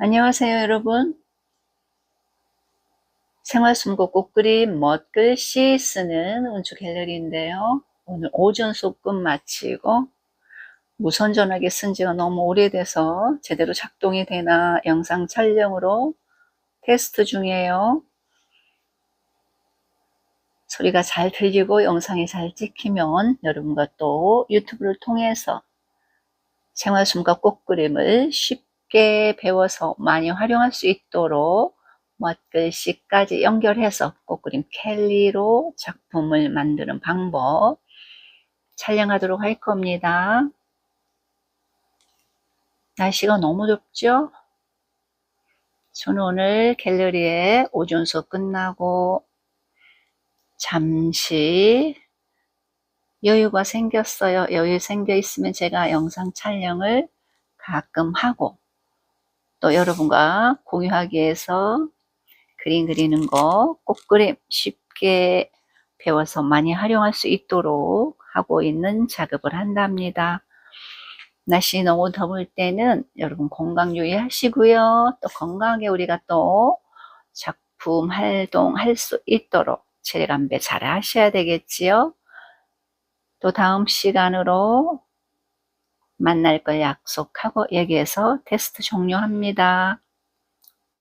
안녕하세요, 여러분. 생활숨고 꽃그림 멋글씨 쓰는 운주 갤러리인데요. 오늘 오전 수업 마치고 무선 전화기 쓴 지가 너무 오래돼서 제대로 작동이 되나 영상 촬영으로 테스트 중이에요. 소리가 잘 들리고 영상이 잘 찍히면 여러분과 또 유튜브를 통해서 생활숨과 꽃그림을 쉽게 배워서 많이 활용할 수 있도록 멋글씨까지 연결해서 꽃그림 캘리로 작품을 만드는 방법 촬영하도록 할 겁니다. 날씨가 너무 덥죠? 저는 오늘 갤러리에 오전 수업 끝나고 잠시 여유가 생겼어요. 여유 생겨 있으면 제가 영상 촬영을 가끔 하고 또 여러분과 공유하기 위해서 그림 그리는 거, 꽃그림 쉽게 배워서 많이 활용할 수 있도록 하고 있는 작업을 한답니다. 날씨 너무 더울 때는 여러분 건강 유의하시고요. 또 건강하게 우리가 또 작품 활동할 수 있도록 체력 안배 잘 하셔야 되겠지요. 또 다음 시간으로 만날 걸 약속하고 여기에서 테스트 종료합니다.